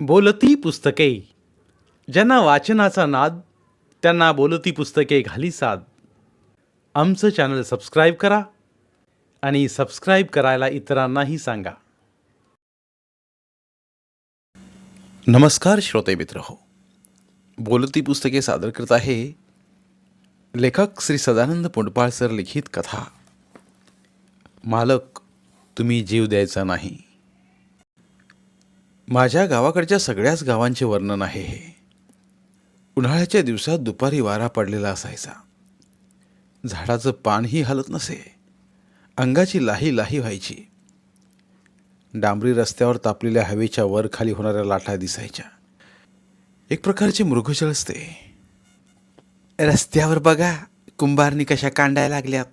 बोलती पुस्तके. ज्यांना वाचनाचा नाद त्यांना बोलती पुस्तके घाली साद. आमचं चॅनल सबस्क्राईब करा आणि सबस्क्राईब करायला इतरांनाही सांगा. नमस्कार श्रोते मित्र हो. बोलती पुस्तके सादर करत आहे लेखक श्री सदानंद पुंडपाळ सर लिखित कथा. मालक तुम्ही जीव द्यायचा नाही. माझ्या गावाकडच्या सगळ्याच गावांचे वर्णन आहे हे. उन्हाळ्याच्या दिवसात दुपारी वारा पडलेला असायचा. झाडाचं पानही हलत नसे. अंगाची लाही लाही व्हायची. डांबरी रस्त्यावर तापलेल्या हवेच्या वर खाली होणाऱ्या लाटा दिसायच्या. एक प्रकारचे मृगजळ असते. रस्त्यावर बघा कुंभारनी कशा कांडायला लागल्यात.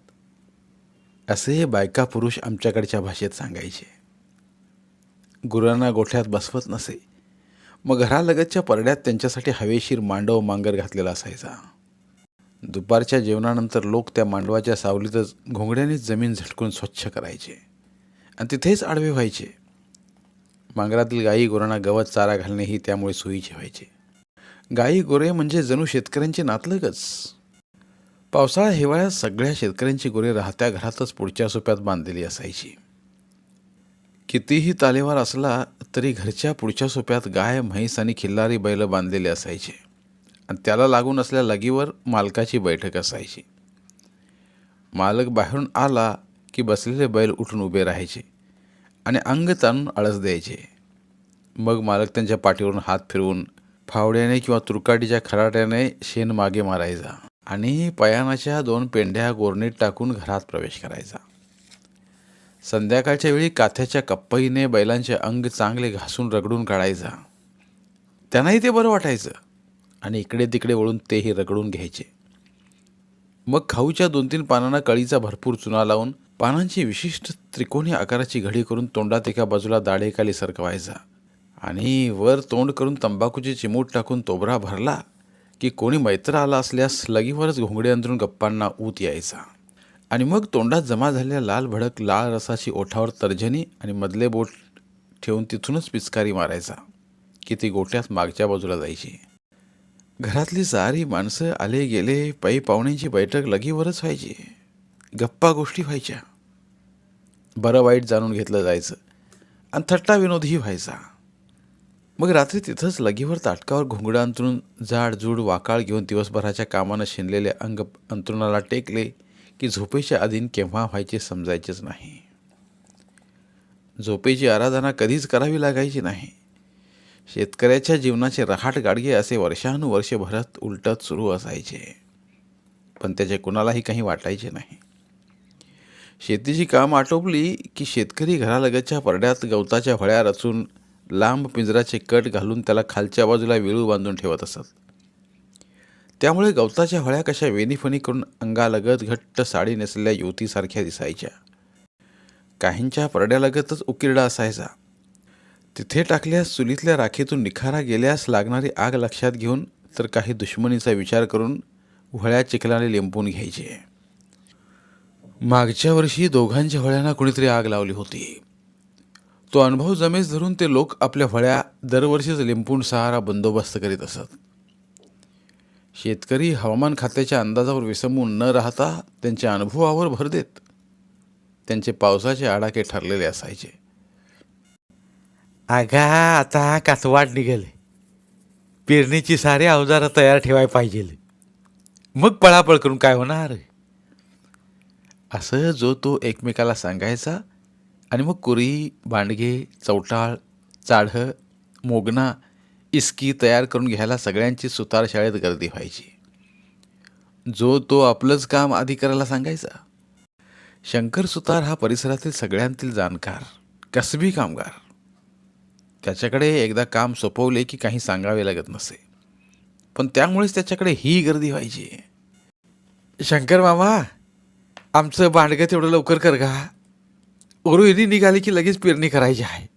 असे बायका पुरुष आमच्याकडच्या भाषेत सांगायचे. गुरांना गोठ्यात बसवत नसे. मग घरालगतच्या परड्यात त्यांच्यासाठी हवेशीर मांडव मांगर घातलेला असायचा. दुपारच्या जेवणानंतर लोक त्या मांडवाच्या सावलीतच घोंगड्यानेच जमीन झटकून स्वच्छ करायचे. आणि तिथेच आडवे व्हायचे. मांगरातील गायी गुरांना गवत चारा घालणेही त्यामुळे सोयीचे व्हायचे गायी गोरे म्हणजे जणू शेतकऱ्यांचे नातलगच. पावसाळा हिवाळ्यात सगळ्या शेतकऱ्यांची गोरे राहत्या घरातच पुढच्या सोप्यात बांधलेली असायची. कितीही तालेवार असला तरी घरच्या पुढच्या सोप्यात गाय म्हैस आणि खिल्लारी बैल बांधलेले असायचे. आणि त्याला लागून असल्या लगीवर मालकाची बैठक असायची. मालक बाहेरून आला की बसलेले बैल उठून उभे राहायचे आणि अंग ताणून आळस द्यायचे. मग मालक त्यांच्या पाठीवरून हात फिरवून फावड्याने किंवा तुरकाटीच्या खराट्याने शेण मागे मारायचा आणि पयानाच्या दोन पेंढ्या गोरणीत टाकून घरात प्रवेश करायचा. संध्याकाळच्या वेळी काथ्याच्या कप्पईने बैलांचे अंग चांगले घासून रगडून काढायचा. त्यांनाही ते बरं वाटायचं आणि इकडे तिकडे वळून तेही रगडून घ्यायचे. मग खाऊच्या दोन तीन पानांना कळीचा भरपूर चुना लावून पानांची विशिष्ट त्रिकोणी आकाराची घडी करून तोंडात एका बाजूला दाढेखाली सरकवायचा आणि वर तोंड करून तंबाखूची चिमूट टाकून तोबरा भरला की कोणी मैत्र आला असल्यास लगीवरच घोंगडे अंतरून गप्पांना ऊत यायचा. आणि मग तोंडात जमा झालेल्या लाल भडक लाल रसाची ओठावर तर्जनी आणि मधले बोट ठेवून तिथूनच पिचकारी मारायचा. की ती गोट्यात मागच्या बाजूला जायची. घरातली सारी माणसं आले गेले पै पाहुण्यांची बैठक लगीवरच व्हायची. गप्पा गोष्टी व्हायच्या. बरं वाईट जाणून घेतलं जायचं. आणि थट्टा विनोदही व्हायचा. मग रात्री तिथंच लगीवर ताटकावर घोंगडं अंतरून जाड जूड वाकाळ घेऊन दिवसभराच्या कामानं शिनलेले अंग अंतरुणाला टेकले. की झोपेच्या अधीन केव्हा व्हायचे समजायचेच नाही. झोपेची आराधना कधीच करावी लागायची नाही. शेतकऱ्याच्या जीवनाचे रहाट गाडगे असे वर्षानुवर्षभरात उलटत सुरू असायचे. पण त्याचे कुणालाही काही वाटायचे नाही. शेतीची काम आटोपली की शेतकरी घरालगतच्या परड्यात गवताच्या फळ्या रचून लांब पिंजराचे कट घालून त्याला खालच्या बाजूला विळू बांधून ठेवत असत. त्यामुळे गवताच्या हळ्या कशा वेणीफणी करून अंगालगत घट्ट साडी नेसलेल्या युवतीसारख्या दिसायच्या. काहींच्या परड्यालगतच उकिरडा असायचा. तिथे टाकल्यास चुलीतल्या राखीतून निखारा गेल्यास लागणारी आग लक्षात घेऊन तर काही दुश्मनीचा विचार करून व्हळ्या चिखलाने लिंपून घ्यायचे. मागच्या वर्षी दोघांच्या व्हळ्यांना कुणीतरी आग लावली होती. तो अनुभव जमेस धरून ते लोक आपल्या व्हळ्या दरवर्षीच लिंपून सहारा बंदोबस्त करीत असत. शेतकरी हवामान खात्याच्या अंदाजावर विसंबून न राहता त्यांच्या अनुभवावर भर देत त्यांचे पावसाचे आडाखे ठरलेले असायचे. अगा आता कासवाट निघेल. पेरणीची सारी अवजारं तयार ठेवाय पाहिजे मग पळापळ करून काय होणार? असं जो तो एकमेकाला सांगायचा आणि मग कुरी बांडगे चौटाळ चाढं मोगना इस्की तयार करून घ्यायला सगळ्यांची सुतार शाळेत गर्दी व्हायची. जो तो आपलंच काम आधी करायला सांगायचा. शंकर सुतार हा परिसरातील सगळ्यांतील जाणकार कसबी कामगार. त्याच्याकडे एकदा काम सोपवले की काही सांगावे लागत नसे. पण त्यामुळेच त्याच्याकडे ही गर्दी व्हायची. शंकर मामा आमचं बांडगं तेवढं लवकर कर का उरुईनी निघाली की लगेच पेरणी करायची आहे.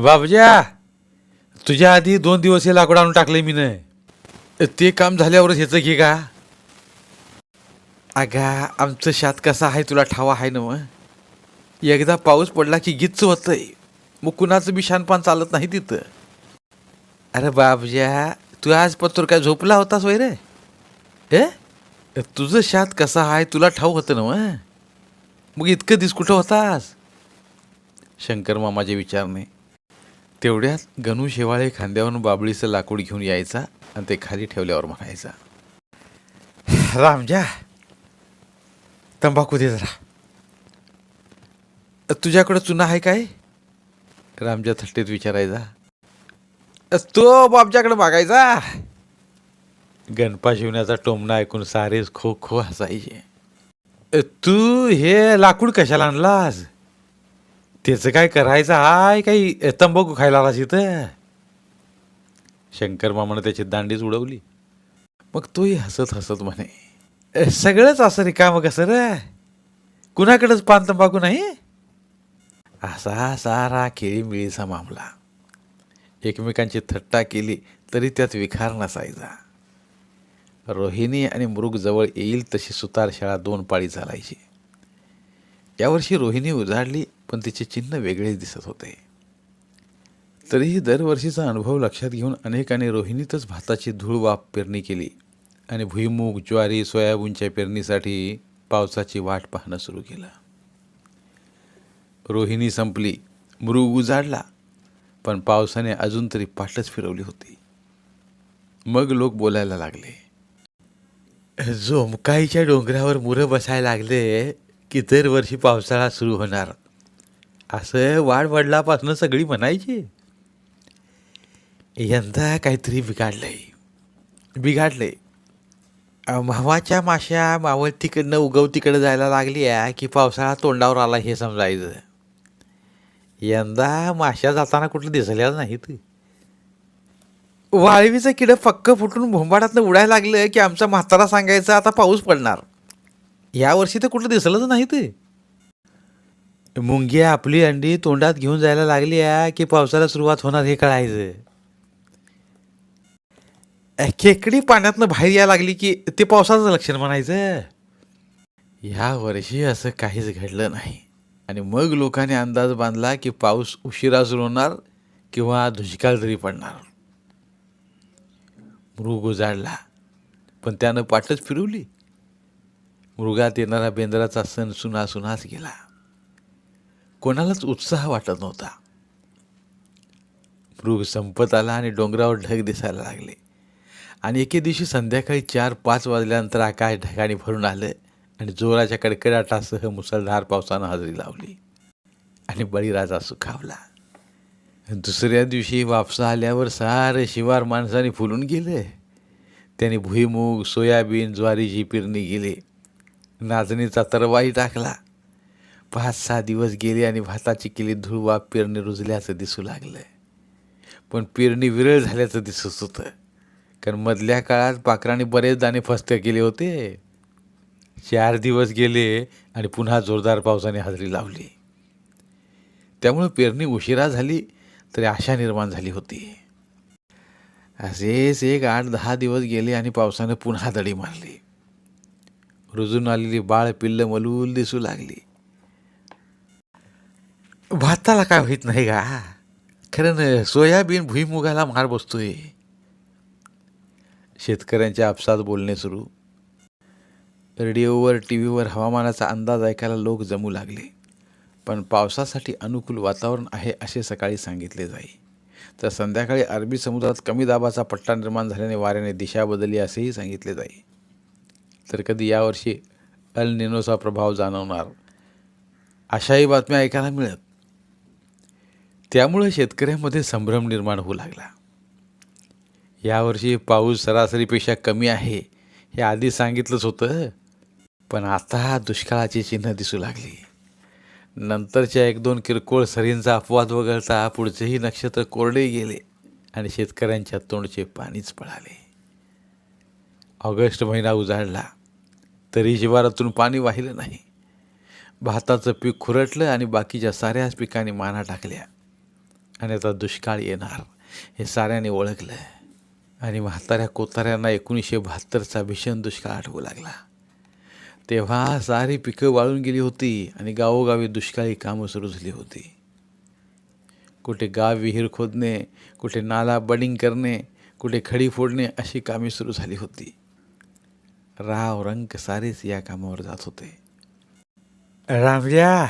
बाबजा! तुझ्या आधी दोन दिवस हे लाकूड आणून टाकले मी न ते काम झाल्यावरच ह्याचं घे का अगा आमचं शात कसा आहे तुला ठावा आहे ना मग एकदा पाऊस पडला की गिच्च होतंय. मग कुणाचं बी शानपान चालत नाही तिथं. अरे बाबज्या तू आज पत्तर काय झोपला होतास वैरे? रे तुझं शात कसा आहे तुला ठाऊ होतं ना मग मग इतकं दिस कुठं होतास? शंकर मामाच्या विचारणे. तेवढ्यात गणू शेवाळे खांद्यावरून बाबळीचं लाकूड घेऊन यायचा आणि ते खाली ठेवल्यावर म्हणायचा रामजा तंबाखू दे जरा. तुझ्याकडं चुना आहे काय? रामजा थट्टीत विचारायचा तो बाबच्याकडे मागायचा. गणपा शिवण्याचा टोमणा ऐकून सारेच खो खो हसायचे तू हे लाकूड कशाला आणलास? त्याचं काय करायचं? हाय काही तंबाखू खायला आला तिथं. शंकर मामानं त्याची दांडीच उडवली. मग तोही हसत हसत म्हणे सगळंच असं रिकामं कसं रे? कुणाकडंच पान तंबाखू नाही? असा सारा खेळीमिळीचा मामला. एकमेकांची थट्टा केली तरी त्यात विखार नसायचा. रोहिणी आणि मृग जवळ येईल तशी सुतारशाळा दोन पाळी चालायची. यावर्षी रोहिणी उजाडली पण तिचे चिन्ह वेगळेच दिसत होते. तरीही दरवर्षीचा अनुभव लक्षात घेऊन अनेकांनी रोहिणीतच भाताची धूळ वाप पेरणी केली आणि भुईमूग ज्वारी सोयाबीनच्या पेरणीसाठी पावसाची वाट पाहणं सुरू केलं. रोहिणी संपली मृग उजाडला पण पावसाने अजून तरी पाठच फिरवली होती. मग लोक बोलायला लागले जोमकाईच्या डोंगरावर मुरं बसायला लागले की दरवर्षी पावसाळा सुरू होणार. असं वाढ वडलापासून सगळी म्हणायची. यंदा काहीतरी बिघाडलंय. बिघाडलंय. अ, मावाच्या माश्या उगव तिकडं जायला लागली आहे की पावसाळा तोंडावर आला हे समजायचं. यंदा माश्या जाताना कुठलं दिसल्याच नाहीत वाळवीचं किडं फक्क फुटून भोंबाडातनं उडायला लागलं की आमचा म्हातारा सांगायचं आता पाऊस पडणार. यावर्षी तर कुठलं दिसलंच नाही ते. मुंगी आपली अंडी तोंडात घेऊन जायला लागली आहे की पावसाला सुरुवात होणार हे कळायचं. खेकडी पाण्यातनं बाहेर यायला लागली की ते पावसाचं लक्षण म्हणायचं. ह्या वर्षी असं काहीच घडलं नाही. आणि मग लोकांनी अंदाज बांधला की पाऊस उशिरा सुरू होणार किंवा दुष्काळ तरी पडणार. मृग उजाडला पण त्यानं पाठच फिरवली. मृगात येणारा बेंद्राचा सण सुना सुनाच गेला. कोणालाच उत्साह वाटत नव्हता. मृग संपत आला आणि डोंगरावर ढग दिसायला लागले. आणि एके दिवशी संध्याकाळी चार पाच वाजल्यानंतर आकाश ढगाने भरून आलं आणि जोराच्या कडकडाटासह मुसळधार पावसानं हजेरी लावली. आणि बळीराजा सुखावला. दुसऱ्या दिवशी वापसा आल्यावर सारे शिवार माणसाने फुलून गेले. त्याने भुईमूग सोयाबीन ज्वारीची पेरणी केली. नाचणीचा तरवाही टाकला. पाच सहा दिवस गेले आणि भाताची केली धुळवा पेरणी रुजल्याचं दिसू लागलं पण पेरणी विरळ झाल्याचं दिसत होतं. कारण मधल्या काळात पाखराने बरेच दाणे फस्त केले होते. चार दिवस गेले आणि पुन्हा जोरदार पावसाने हजेरी लावली. त्यामुळे पेरणी उशिरा झाली तरी आशा निर्माण झाली होती. असेच एक आठ दहा दिवस गेले आणि पावसानं पुन्हा दडी मारली. रुजून आलेली बाळ पिल्ल मलूल दिसू लागली. भाताला काय होत नाही का खरं सोयाबीन भुईमुगाला मार बसतोय. शेतकऱ्यांच्या आपसात बोलणे सुरू. रेडिओवर टी व्हीवर हवामानाचा अंदाज ऐकायला लोक जमू लागले. पण पावसासाठी अनुकूल वातावरण आहे असे सकाळी सांगितले जाई. तर संध्याकाळी अरबी समुद्रात कमी दाबाचा पट्टा निर्माण झाल्याने वाऱ्याने दिशा बदलली असेही सांगितले जाई. तर कधी यावर्षी अल निनोचा प्रभाव जाणवणार? अशाही बातम्या ऐकायला मिळत. त्यामुळे शेतकऱ्यांमध्ये संभ्रम निर्माण होऊ लागला. यावर्षी पाऊस सरासरीपेक्षा कमी आहे हे आधी सांगितलंच होतं पण आता दुष्काळाची चिन्ह दिसू लागली. नंतरच्या एक दोन किरकोळ सरींचा अपवाद वगळता पुढचेही नक्षत्र कोरडे गेले आणि शेतकऱ्यांच्या तोंडचे पाणीच पळाले. ऑगस्ट महिना उजाडला तरी शिवारातून पाणी वाहिलं नाही. भाताचं पीक खुरटलं आणि बाकीच्या साऱ्याच पिकांनी माना टाकल्या. आणि आता दुष्काळ येणार. हे साऱ्याने ओळखलं. आणि म्हाताऱ्या कोताऱ्यांना एकोणीसशे बहात्तरचा भीषण दुष्काळ आठवू लागला. तेव्हा सारी पिकं वाळून गेली होती आणि गावोगावी दुष्काळी कामं सुरू झाली होती. कुठे गाव विहीर खोदणे कुठे नाला बडिंग करणे कुठे खडी फोडणे अशी कामे सुरू झाली होती. राव रंग सारेच या कामावर जात होते. रामजा!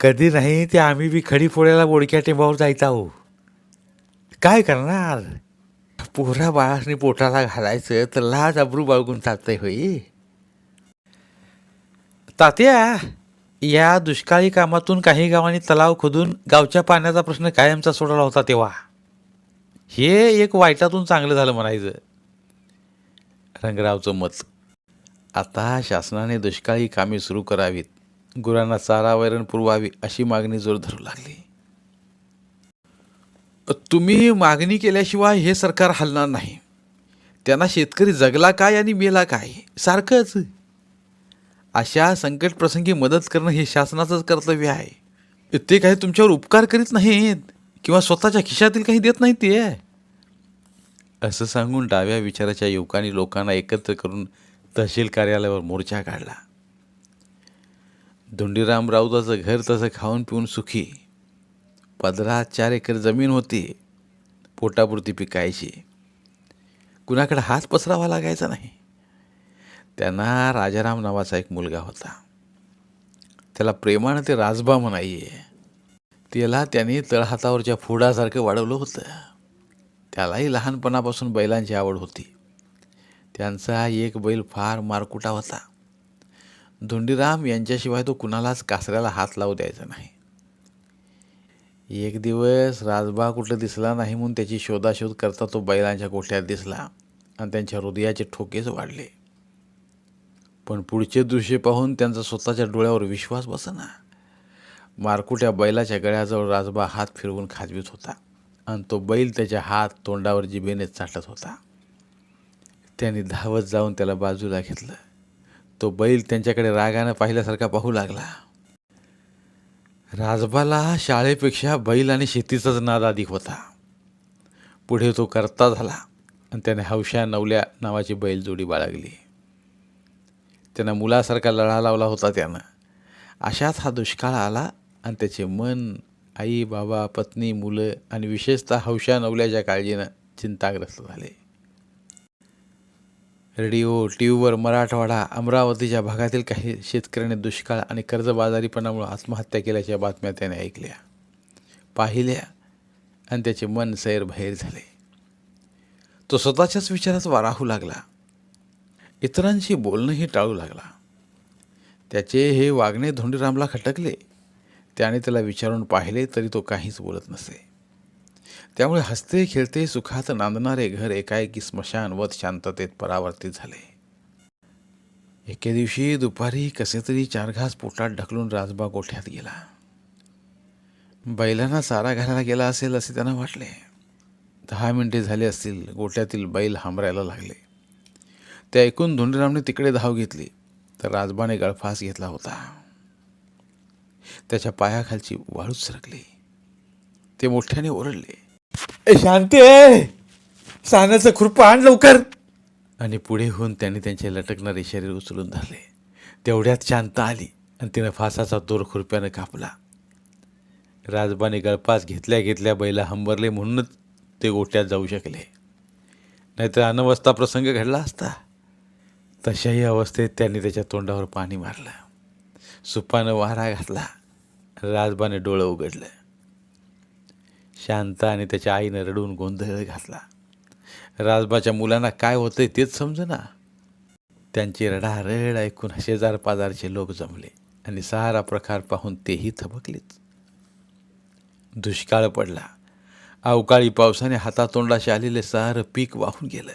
कधी नाही ते आम्ही बी खडी फोड्याला बोडक्या टेंबावर जायचं आहो काय करणार? पोरा बाळासनी पोटाला घालायचं तर लाज अब्रू बाळगून चालतंय होई तात्या या दुष्काळी कामातून काही गावांनी तलाव खोदून गावच्या पाण्याचा प्रश्न कायमचा सोडवला होता तेव्हा. हे एक वाईटातून चांगलं झालं म्हणायचं. रंगरावचं मत. आता शासनाने दुष्काळी कामे सुरू करावीत. गुरांना चारा वैरण पुरवावी अशी मागणी जोर धरू लागली. तुम्ही मागणी केल्याशिवाय हे सरकार हलणार नाही. त्यांना शेतकरी जगला काय आणि मेला काय सारखंच. अशा संकट प्रसंगी मदत करणं हे शासनाचंच कर्तव्य आहे. ते काही तुमच्यावर उपकार करीत नाहीत किंवा स्वतःच्या खिशातील काही देत नाहीत ते. असं सांगून डाव्या विचाराच्या युवकांनी लोकांना एकत्र करून तहसील कार्यालयावर मोर्चा काढला. धुंडीराम राऊताचं घर तसं खाऊन पिऊन सुखी. पदरात चार एकर जमीन होती. पोटापुरती पिकायची. कुणाकडे हात पसरावा लागायचा नाही. त्यांना राजाराम नावाचा एक मुलगा होता. त्याला प्रेमानं ते राजबा म्हणाये त्याला त्याने तळहातावरच्या फोडासारखं वाढवलं होतं. त्यालाही लहानपणापासून बैलांची आवड होती. त्यांचा एक बैल फार मारकुटा होता. धोंडीराम यांच्याशिवाय तो कुणालाच कासऱ्याला हात लावू द्यायचा नाही. एक दिवस राजबा कुठं दिसला नाही म्हणून त्याची शोधाशोध करता तो बैलांच्या गोठ्यात दिसला आणि त्यांच्या हृदयाचे ठोकेच वाढले. पण पुढचे दृश्य पाहून त्यांचा स्वतःच्या डोळ्यावर विश्वास बसना. मारकुट्या बैलाच्या गळ्याजवळ राजबा हात फिरवून खाजवीत होता आणि तो बैल त्याच्या हात तोंडावर जिबेने चाटत होता. त्यांनी धावत जाऊन त्याला बाजूला घेतलं. तो बैल त्यांच्याकडे रागानं पाहिल्यासारखा पाहू लागला. राजबाला शाळेपेक्षा बैल आणि शेतीचाच नाद अधिक होता. पुढे तो करता झाला आणि त्याने हौशा नवल्या नावाची बैलजोडी बाळगली. त्यानं मुलासारखा लढा लावला होता त्यानं. अशाच हा दुष्काळ आला आणि त्याचे मन आई बाबा पत्नी मुलं आणि विशेषतः हौशा नवल्याच्या काळजीनं चिंताग्रस्त झाले. रेडिओ टी व्हीवर मराठवाडा अमरावतीच्या भागातील काही शेतकऱ्यांनी दुष्काळ आणि कर्जबाजारीपणामुळे आत्महत्या केल्याच्या बातम्या त्याने ऐकल्या. पाहिल्या आणि त्याचे मन सैरभैर झाले. तो स्वतःच्याच विचारात वाराहू लागला. इतरांशी बोलणंही टाळू लागला. त्याचे हे वागणे धोंडीरामला खटकले. त्याने त्याला विचारून पाहिले तरी तो काहीच बोलत नसे. त्यामुळे हसते खेळते सुखात नांदणारे घर एकाएकी स्मशानवत शांततेत परावर्तित झाले. एके दिवशी दुपारी कसे तरी चार घास पोटात ढकलून राजबा गोठ्यात गेला. बैलांना चारा घालायला गेला असेल असे त्यांना वाटले. दहा मिनिटे झाले असतील गोठ्यातील बैल हांबरायला लागले. ते ऐकून धोंडीरामने तिकडे धाव घेतली तर राजबाने गळफास घेतला होता. त्याच्या पायाखालची वाळूच सरकली. ते मोठ्याने ओरडले ए, शांती आहे साण्याचं खुरपं आण लवकर. आणि पुढे होऊन त्यांनी त्यांचे लटकणारे शरीर उचलून धरले. तेवढ्यात शांत आली आणि तिनं फासाचा दोर खुरप्यानं कापला. राजबाने गळपास घेतल्या घेतल्या बैला हंबरले म्हणूनच ते गोट्यात जाऊ शकले. नाहीतर अनवस्था प्रसंग घडला असता. तशाही अवस्थेत त्यांनी त्याच्या तोंडावर पाणी मारलं. सुपानं वारा घातला. राजबाने डोळं उघडलं. शांत आणि त्याच्या आईनं रडून गोंधळ घातला. राजबाच्या मुलांना काय होतंय तेच समजना. त्यांची रडारड ऐकून शेजार पाजारचे लोक जमले आणि सारा प्रकार पाहून तेही थबकलेच दुष्काळ पडला. अवकाळी पावसाने हातातोंडाशी आलेले सारं पीक वाहून गेलं.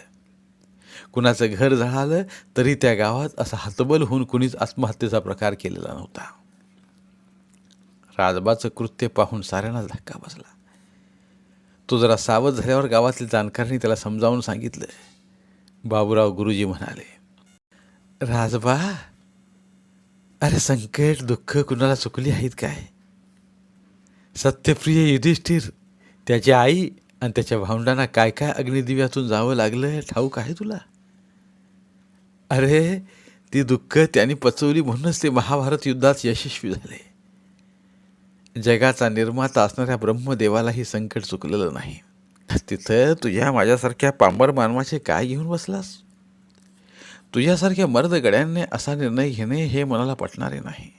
कुणाचं घर जळालं तरी त्या गावात असा हतबल होऊन कुणीच आत्महत्येचा प्रकार केलेला नव्हता. राजबाचं कृत्य पाहून साऱ्यांनाच धक्का बसला. तो जरा सावध झाल्यावर गावातील जाणकारांनी त्याला समजावून सांगितलं. बाबूराव गुरुजी म्हणाले राजबा अरे संकट दुःख कुणाला चुकली आहेत काय? सत्यप्रिय युधिष्ठिर त्याची आई आणि त्याच्या भावंडांना काय काय अग्निदिव्यातून जावं लागलं ठाऊक आहे तुला? अरे ती दुःख त्यांनी पचवली म्हणूनच ते महाभारत युद्धात यशस्वी झाले. जगाचा निर्माता असणाऱ्या ब्रह्मदेवालाही संकट चुकलेलं नाही. तिथं तुझ्या माझ्यासारख्या पांबर मानवाचे काय घेऊन बसलास? तुझ्यासारख्या मर्द गड्यांनी असा निर्णय घेणे हे मनाला पटणारे नाही.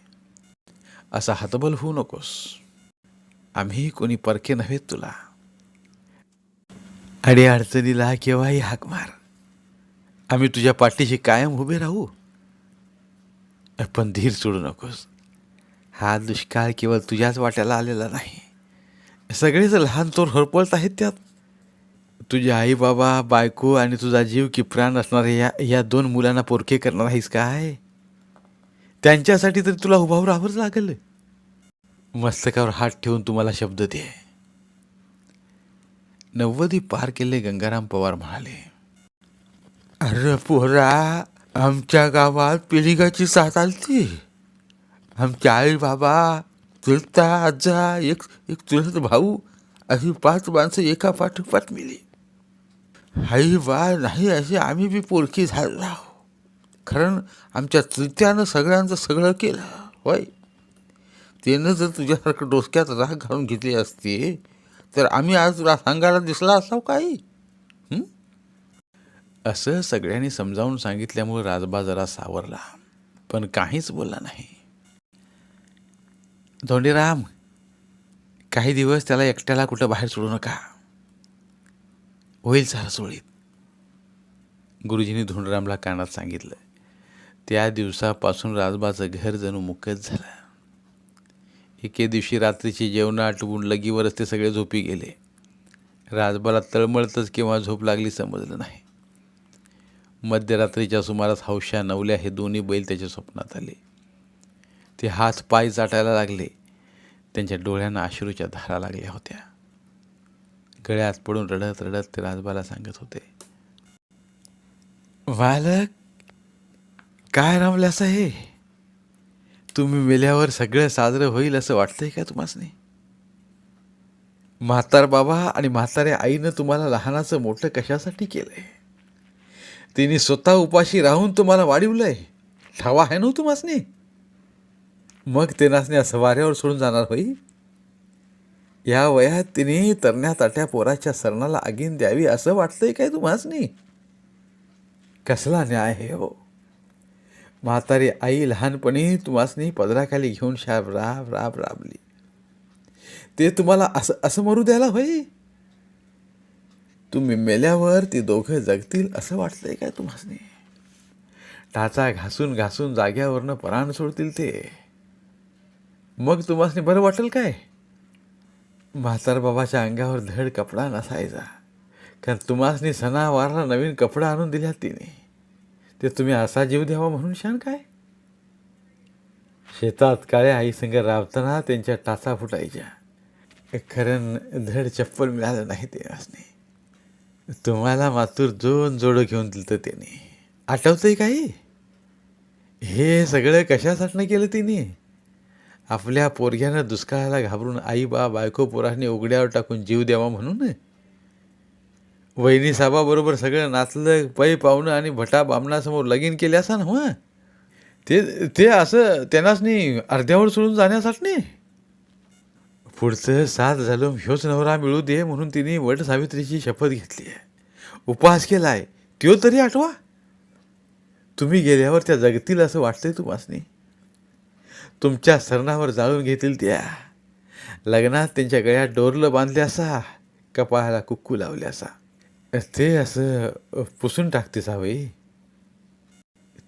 असा हतबल होऊ नकोस. आम्ही कोणी परके नव्हेत तुला. अडे अडचणीला केव्हाही हाक मार. आम्ही तुझ्या पाठीशी कायम उभे राहू. पण धीर सोडू नकोस. हा दुष्काळ केवळ तुझ्याच वाट्याला आलेला नाही. सगळेच लहान तोर हरपळत आहेत त्यात. तुझे आई बाबा बायको आणि तुझा जीव की प्राण असणारे या या दोन मुलांना पोरके करणार आहेस काय? त्यांच्यासाठी तरी तुला उभावर राहावंच लागेल. मस्तकावर हात ठेवून तुम्हाला शब्द दे. नव्वदी पार केले गंगाराम पवार म्हणाले अरे पोरा आमच्या गावात पिलिगाची साथ आलती. आमच्या आई बाबा चुलता आजा एक एक चुलत भाऊ अशी पाच माणसं एका पाठोपाठ मिली आई बा नाही अशी आम्ही बी पोरकी झालो कारण आमच्या चुलत्यानं सगळ्यांचं सगळं केलं होय त्यानं जर तुझ्यासारखं डोसक्यात राग घालून घेतली असती तर आम्ही आज तुला सांगायला दिसला असाव काही असं सगळ्यांनी समजावून सांगितल्यामुळे राजबा जरा सावरला पण काहीच बोलला नाही धोंडीराम काही दिवस त्याला एकट्याला कुठं बाहेर सोडू नका. होईल सारा सोळीत गुरुजींनी धोंडरामला कानात सांगितलं. त्या दिवसापासून राजबाचं घर जणू मुकत झालं. एके दिवशी रात्रीची जेवणं आटवून लगीवरच ते सगळे झोपी गेले. राजबाला तळमळतच किंवा झोप लागली समजलं नाही. मध्यरात्रीच्या सुमारास हौशा नवल्या हे दोन्ही बैल त्याच्या स्वप्नात आले. ते हात पाय चाटायला लागले. त्यांच्या डोळ्यांना अश्रूच्या धारा लागल्या होत्या. गळ्यात पडून रडत रडत ते राजबाला सांगत होते. बालक काय रमल्यास हे? तुम्ही मेल्यावर सगळं साजरं होईल असं वाटतंय का तुम्हासनी? म्हातार बाबा आणि म्हाताऱ्या आईनं तुम्हाला लहानाचं मोठं कशासाठी केलंय? तिने स्वतः उपाशी राहून तुम्हाला वाढवलंय. ठावा आहे ना हो तुम्हासनी? मग ते नाचणे असं वाऱ्यावर सोडून जाणार होई या वयात तिने तरण्या ताट्या पोराच्या सरणाला आगीन द्यावी असं वाटतंय काय तुम्हासनी? कसला न्याय हे हो? म्हातारी आई लहानपणी तुम्हासनी पदराखाली घेऊन शाब राब राब राबली. ते तुम्हाला असं असं मरू द्यायला होई तुम्ही मेल्यावर ती दोघं जगतील असं वाटतंय काय तुम्हासनी? टाचा घासून घासून जाग्यावरनं पराण सोडतील ते. मग तुम्हाला बरं वाटेल काय? म्हातार बाबाच्या अंगावर धड कपडा नसायचा. कारण तुम्हासनी सणावारला नवीन कपडा आणून दिल्या तिने. ते तुम्ही असा जीव द्यावा म्हणून शान काय? शेतात काळ्या आईसंग राबताना त्यांच्या टाचा फुटायच्या. खरं धड चप्पल मिळालं नाही ते असणे तुम्हाला मातूर दोन जोडं घेऊन दिलं त्याने आठवतंय काही? हे सगळं कशासाठी केलं तिने? आपल्या पोरग्यानं दुष्काळाला घाबरून आई बा बायको पोराने उघड्यावर टाकून जीव द्यावा म्हणून? वहिनीसाहेबाबरोबर सगळं नाचलं पै पाहुणं आणि भटा बामणासमोर लगीन केले असा ना ते ते असं त्यांनाच नाही अर्ध्यावर सोडून जाण्यासाठी नाही? पुढचं साथ झालं ह्योच नवरा मिळू दे म्हणून तिने वट सावित्रीची शपथ घेतली आहे. उपवास केला आहे त्यो तरी आठवा. तुम्ही गेल्यावर त्या जगतील असं वाटतंय तुम्हाला तुमच्या सरणावर जाळून घेतील त्या. लग्नात त्यांच्या गळ्यात डोरलं बांधले असा कपाळाला कुक्कू लावले असा. ते असं पुसून टाकते सावई.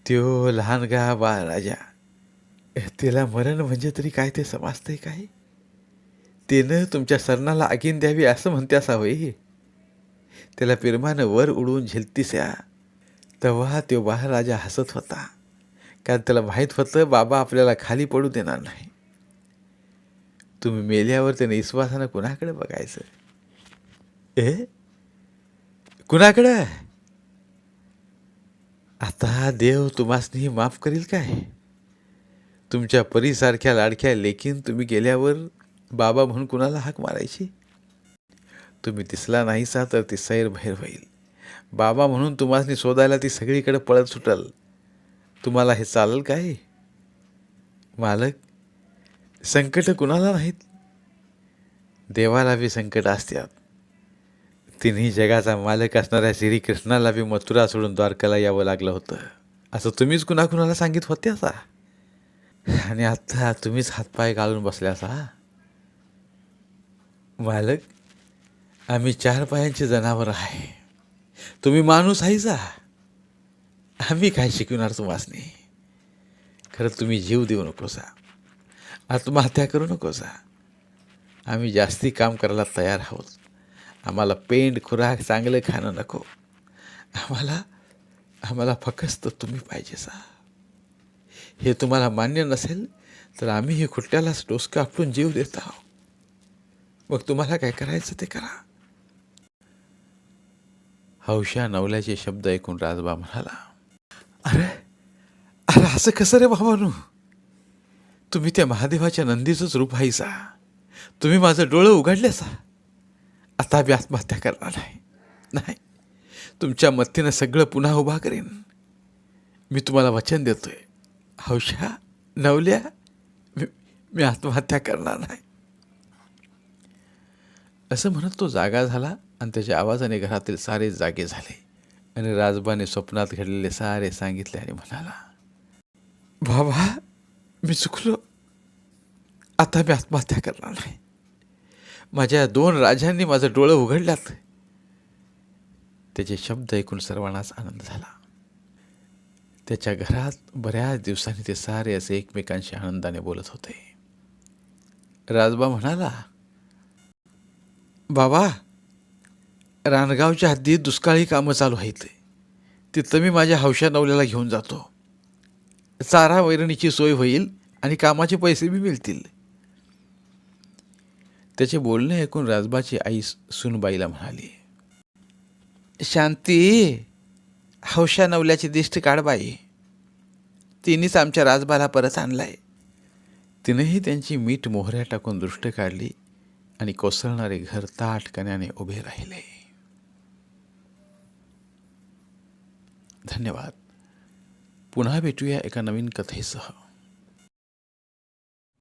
त्यो लहान गा बा राजा. त्याला मरण म्हणजे तरी काय ते समजतंय काय? तिनं तुमच्या सरणाला आगीन द्यावी असं म्हणते असावई त्याला पिरमानं वर उडवून झेलतीस्या तेव्हा तो राजा हसत होता. कारण त्याला माहीत होतं बाबा आपल्याला खाली पडू देणार नाही. तुम्ही मेल्यावर त्याने विश्वासानं कुणाकडे बघायचं? ए? कुणाकडं? आता देव तुम्हासनी माफ करील काय? तुमच्या परीसारख्या लाडक्या लेखीन तुम्ही गेल्यावर बाबा म्हणून कुणाला हाक मारायची? तुम्ही दिसला नाहीसा तर ती सैर बाहेर होईल. बाबा म्हणून तुम्हासनी शोधायला ती सगळीकडे पळत सुटल. तुम्हाला हे चालेल काय? मालक संकट कुणाला नाहीत? देवाला बी संकट असतात. तिन्ही जगाचा मालक असणाऱ्या श्रीकृष्णाला बी मथुरा सोडून द्वारकाला यावं लागलं होतं. असं तुम्हीच कुणाकुणाला सांगित होते असा? आणि आत्ता तुम्हीच हातपाय घालून बसले असा? मालक आम्ही चार पायांचे जनावर आहे. तुम्ही माणूस आहेचा आम्ही काय शिकवणार तुम्हासनी खरं तुम्ही जीव देऊ नकोसा आत्महत्या करू नकोसा आम्ही जास्ती काम करायला तयार आहोत. आम्हाला पेंट खुराक चांगलं खाणं नको. आम्हाला आम्हाला फकस्त तुम्ही पाहिजे सा. हे तुम्हाला मान्य नसेल तर आम्ही हे खुट्ट्यालाच डोसकं आपटून जीव देत आहोत. मग तुम्हाला काय करायचं ते करा. हौशा नवल्याचे शब्द ऐकून राजबा म्हणाला अरे अरे असं कसं रे बाबानू तुम्ही त्या महादेवाच्या नंदीचंच रूप आहेसा तुम्ही माझं डोळं उघडलेसा आता मी आत्महत्या करणार नाही. नाही तुमच्या मत्तीनं सगळं पुन्हा उभा करेन. मी तुम्हाला वचन देतोय. हौशा नवल्या मी मी आत्महत्या करणार नाही. असं म्हणत तो जागा झाला आणि त्याच्या आवाजाने घरातील सारे जागे झाले. आणि राजबाने स्वप्नात घडलेले सारे सांगितले आणि म्हणाला बाबा मी चुकलो. आता मी आत्महत्या करणार नाही. माझ्या दोन राजांनी माझं डोळं उघडल्यात. त्याचे शब्द ऐकून सर्वांनाच आनंद झाला. त्याच्या घरात बऱ्याच दिवसांनी ते सारे असे एकमेकांशी आनंदाने बोलत होते. राजबा म्हणाला बाबा रानगावच्या हद्दीत दुष्काळी कामं चालू आहेत. तिथं मी माझ्या हौशा नवल्याला घेऊन जातो. चारा वैरणीची सोय होईल आणि कामाचे पैसे बी मिळतील. त्याचे बोलणे ऐकून राजबाची आई सुनबाईला म्हणाली शांती हौशा नवल्याची दिष्ट काढ बाई. तिनेच आमच्या राजबाला परत आणलाय. तिनेही त्यांची मीठ मोहऱ्या टाकून दृष्ट काढली आणि कोसळणारे घर ताटकण्याने उभे राहिले. धन्यवाद. पुन्हा भेटूया एका नवीन कथेसह.